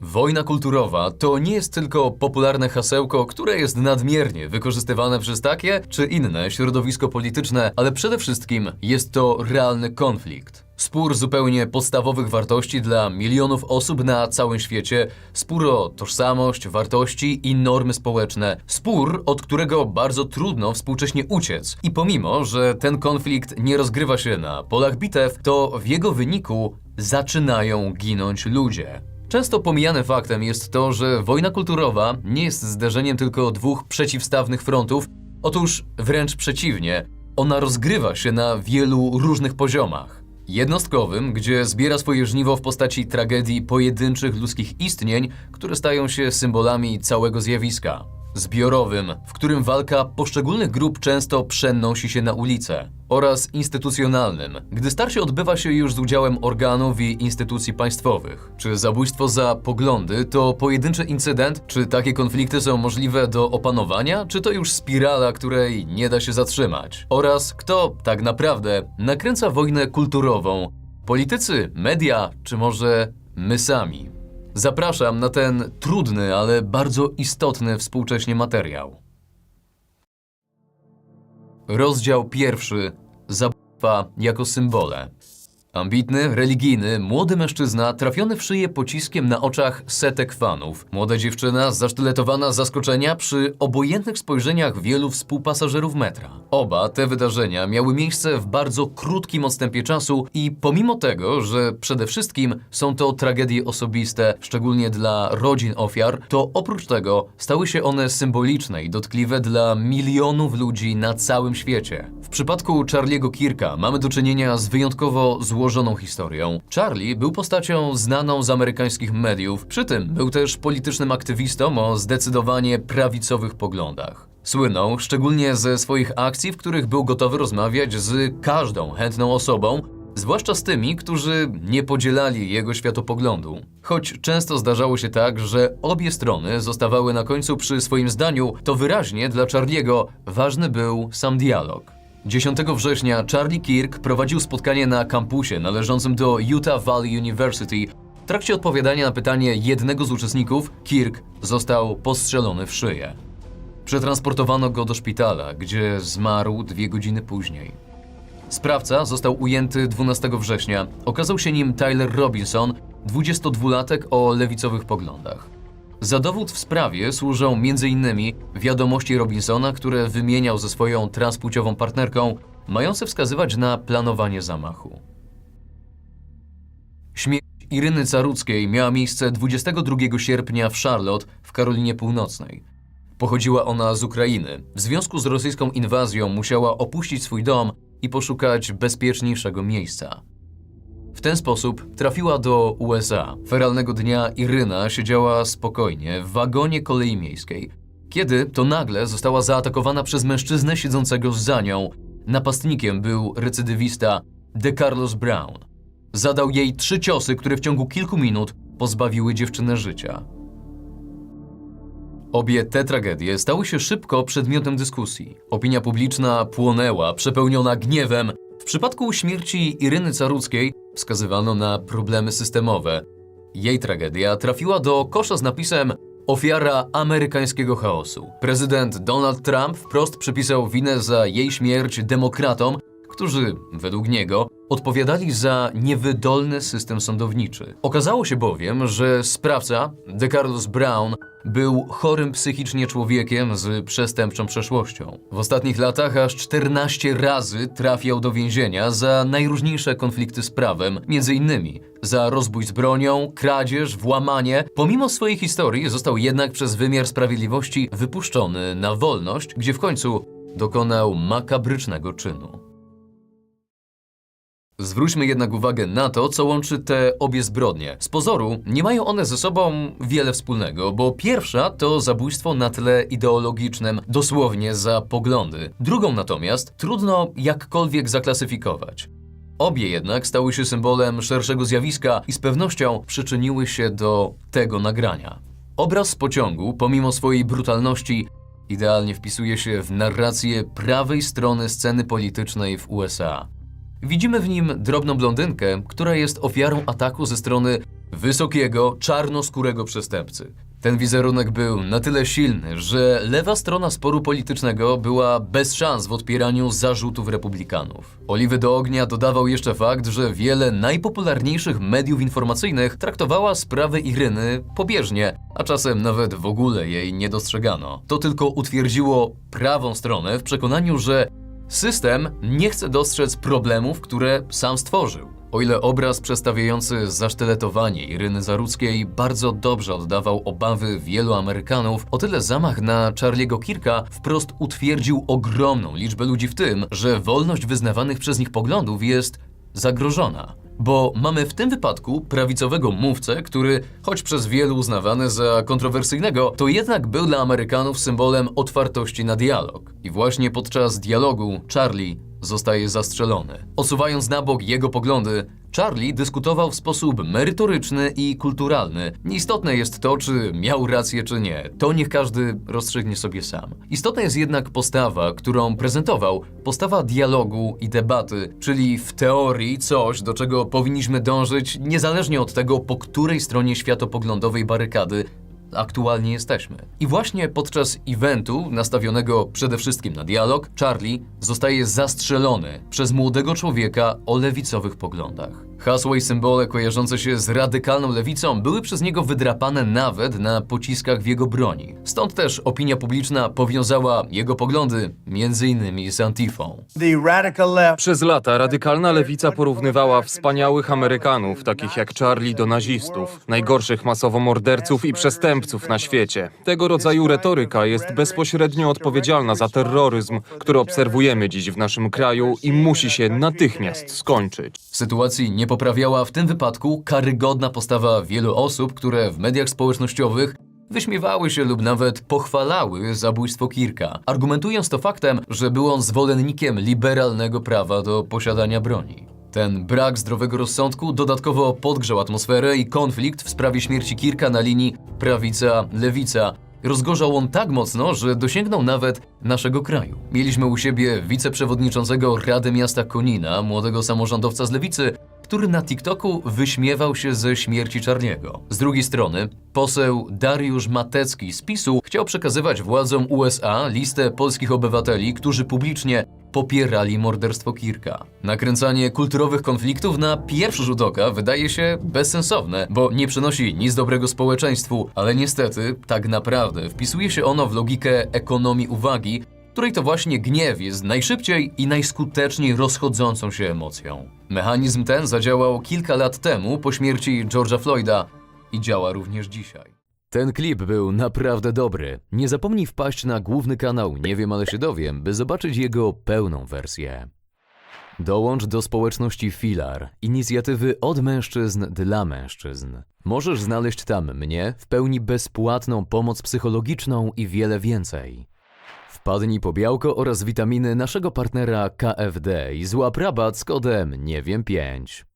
Wojna kulturowa to nie jest tylko popularne hasełko, które jest nadmiernie wykorzystywane przez takie czy inne środowisko polityczne, ale przede wszystkim jest to realny konflikt. Spór zupełnie podstawowych wartości dla milionów osób na całym świecie, spór o tożsamość, wartości i normy społeczne, spór, od którego bardzo trudno współcześnie uciec. I pomimo, że ten konflikt nie rozgrywa się na polach bitew, to w jego wyniku zaczynają ginąć ludzie. Często pomijane faktem jest to, że wojna kulturowa nie jest zderzeniem tylko dwóch przeciwstawnych frontów. Otóż wręcz przeciwnie, ona rozgrywa się na wielu różnych poziomach. Jednostkowym, gdzie zbiera swoje żniwo w postaci tragedii pojedynczych ludzkich istnień, które stają się symbolami całego zjawiska. Zbiorowym, w którym walka poszczególnych grup często przenosi się na ulicę. Oraz instytucjonalnym, gdy starcie odbywa się już z udziałem organów i instytucji państwowych. Czy zabójstwo za poglądy to pojedynczy incydent? Czy takie konflikty są możliwe do opanowania? Czy to już spirala, której nie da się zatrzymać? Oraz kto tak naprawdę nakręca wojnę kulturową? Politycy, media, czy może my sami? Zapraszam na ten trudny, ale bardzo istotny współcześnie materiał. Rozdział pierwszy. Zabawka jako symbole. Ambitny, religijny, młody mężczyzna trafiony w szyję pociskiem na oczach setek fanów. Młoda dziewczyna zasztyletowana z zaskoczenia przy obojętnych spojrzeniach wielu współpasażerów metra. Oba te wydarzenia miały miejsce w bardzo krótkim odstępie czasu i pomimo tego, że przede wszystkim są to tragedie osobiste, szczególnie dla rodzin ofiar, to oprócz tego stały się one symboliczne i dotkliwe dla milionów ludzi na całym świecie. W przypadku Charlie'ego Kirka mamy do czynienia z wyjątkowo złożoną historią. Charlie był postacią znaną z amerykańskich mediów, przy tym był też politycznym aktywistą o zdecydowanie prawicowych poglądach. Słynął szczególnie ze swoich akcji, w których był gotowy rozmawiać z każdą chętną osobą, zwłaszcza z tymi, którzy nie podzielali jego światopoglądu. Choć często zdarzało się tak, że obie strony zostawały na końcu przy swoim zdaniu, to wyraźnie dla Charliego ważny był sam dialog. 10 września Charlie Kirk prowadził spotkanie na kampusie należącym do Utah Valley University. W trakcie odpowiadania na pytanie jednego z uczestników, Kirk został postrzelony w szyję. Przetransportowano go do szpitala, gdzie zmarł dwie godziny później. Sprawca został ujęty 12 września. Okazał się nim Tyler Robinson, 22-latek o lewicowych poglądach. Za dowód w sprawie służą m.in. wiadomości Robinsona, które wymieniał ze swoją transpłciową partnerką, mające wskazywać na planowanie zamachu. Śmierć Iryny Caruckiej miała miejsce 22 sierpnia w Charlotte w Karolinie Północnej. Pochodziła ona z Ukrainy. W związku z rosyjską inwazją musiała opuścić swój dom i poszukać bezpieczniejszego miejsca. W ten sposób trafiła do USA. Feralnego dnia Iryna siedziała spokojnie w wagonie kolei miejskiej, kiedy to nagle została zaatakowana przez mężczyznę siedzącego za nią. Napastnikiem był recydywista De Carlos Brown. Zadał jej trzy ciosy, które w ciągu kilku minut pozbawiły dziewczynę życia. Obie te tragedie stały się szybko przedmiotem dyskusji. Opinia publiczna płonęła, przepełniona gniewem. W przypadku śmierci Iryny Caruckiej wskazywano na problemy systemowe. Jej tragedia trafiła do kosza z napisem Ofiara amerykańskiego chaosu. Prezydent Donald Trump wprost przypisał winę za jej śmierć demokratom, którzy, według niego, odpowiadali za niewydolny system sądowniczy. Okazało się bowiem, że sprawca, De Carlos Brown, był chorym psychicznie człowiekiem z przestępczą przeszłością. W ostatnich latach aż 14 razy trafiał do więzienia za najróżniejsze konflikty z prawem, między innymi za rozbój z bronią, kradzież, włamanie. Pomimo swojej historii został jednak przez wymiar sprawiedliwości wypuszczony na wolność, gdzie w końcu dokonał makabrycznego czynu. Zwróćmy jednak uwagę na to, co łączy te obie zbrodnie. Z pozoru nie mają one ze sobą wiele wspólnego, bo pierwsza to zabójstwo na tle ideologicznym, dosłownie za poglądy. Drugą natomiast trudno jakkolwiek zaklasyfikować. Obie jednak stały się symbolem szerszego zjawiska i z pewnością przyczyniły się do tego nagrania. Obraz z pociągu, pomimo swojej brutalności, idealnie wpisuje się w narrację prawej strony sceny politycznej w USA. Widzimy w nim drobną blondynkę, która jest ofiarą ataku ze strony wysokiego, czarnoskórego przestępcy. Ten wizerunek był na tyle silny, że lewa strona sporu politycznego była bez szans w odpieraniu zarzutów republikanów. Oliwy do ognia dodawał jeszcze fakt, że wiele najpopularniejszych mediów informacyjnych traktowała sprawę Iryny pobieżnie, a czasem nawet w ogóle jej nie dostrzegano. To tylko utwierdziło prawą stronę w przekonaniu, że System nie chce dostrzec problemów, które sam stworzył. O ile obraz przedstawiający zasztyletowanie Iryny Zarudzkiej bardzo dobrze oddawał obawy wielu Amerykanów, o tyle zamach na Charlie'ego Kirka wprost utwierdził ogromną liczbę ludzi w tym, że wolność wyznawanych przez nich poglądów jest zagrożona. Bo mamy w tym wypadku prawicowego mówcę, który, choć przez wielu uznawany za kontrowersyjnego, to jednak był dla Amerykanów symbolem otwartości na dialog. I właśnie podczas dialogu Charlie zostaje zastrzelony. Osuwając na bok jego poglądy, Charlie dyskutował w sposób merytoryczny i kulturalny. Nieistotne jest to, czy miał rację, czy nie. To niech każdy rozstrzygnie sobie sam. Istotna jest jednak postawa, którą prezentował, postawa dialogu i debaty, czyli w teorii coś, do czego powinniśmy dążyć, niezależnie od tego, po której stronie światopoglądowej barykady aktualnie jesteśmy. I właśnie podczas eventu, nastawionego przede wszystkim na dialog, Charlie zostaje zastrzelony przez młodego człowieka o lewicowych poglądach. Hasła i symbole kojarzące się z radykalną lewicą były przez niego wydrapane nawet na pociskach w jego broni. Stąd też opinia publiczna powiązała jego poglądy m.in. z Antifą. Przez lata radykalna lewica porównywała wspaniałych Amerykanów, takich jak Charlie, do nazistów, najgorszych masowo morderców i przestępców na świecie. Tego rodzaju retoryka jest bezpośrednio odpowiedzialna za terroryzm, który obserwujemy dziś w naszym kraju i musi się natychmiast skończyć. Sytuacji nie poprawiała w tym wypadku karygodna postawa wielu osób, które w mediach społecznościowych wyśmiewały się lub nawet pochwalały zabójstwo Kirka, argumentując to faktem, że był on zwolennikiem liberalnego prawa do posiadania broni. Ten brak zdrowego rozsądku dodatkowo podgrzał atmosferę i konflikt w sprawie śmierci Kirka na linii prawica-lewica. Rozgorzał on tak mocno, że dosięgnął nawet naszego kraju. Mieliśmy u siebie wiceprzewodniczącego Rady Miasta Konina, młodego samorządowca z lewicy, który na TikToku wyśmiewał się ze śmierci Charliego. Z drugiej strony, poseł Dariusz Matecki z PiSu chciał przekazywać władzom USA listę polskich obywateli, którzy publicznie popierali morderstwo Kirka. Nakręcanie kulturowych konfliktów na pierwszy rzut oka wydaje się bezsensowne, bo nie przynosi nic dobrego społeczeństwu, ale niestety, tak naprawdę wpisuje się ono w logikę ekonomii uwagi, której to właśnie gniew jest najszybciej i najskuteczniej rozchodzącą się emocją. Mechanizm ten zadziałał kilka lat temu po śmierci George'a Floyda i działa również dzisiaj. Ten klip był naprawdę dobry. Nie zapomnij wpaść na główny kanał Nie wiem, ale się dowiem, by zobaczyć jego pełną wersję. Dołącz do społeczności Filar, inicjatywy od mężczyzn dla mężczyzn. Możesz znaleźć tam mnie, w pełni bezpłatną pomoc psychologiczną i wiele więcej. Wpadnij po białko oraz witaminy naszego partnera KFD i złap rabat z kodem nie wiem 5.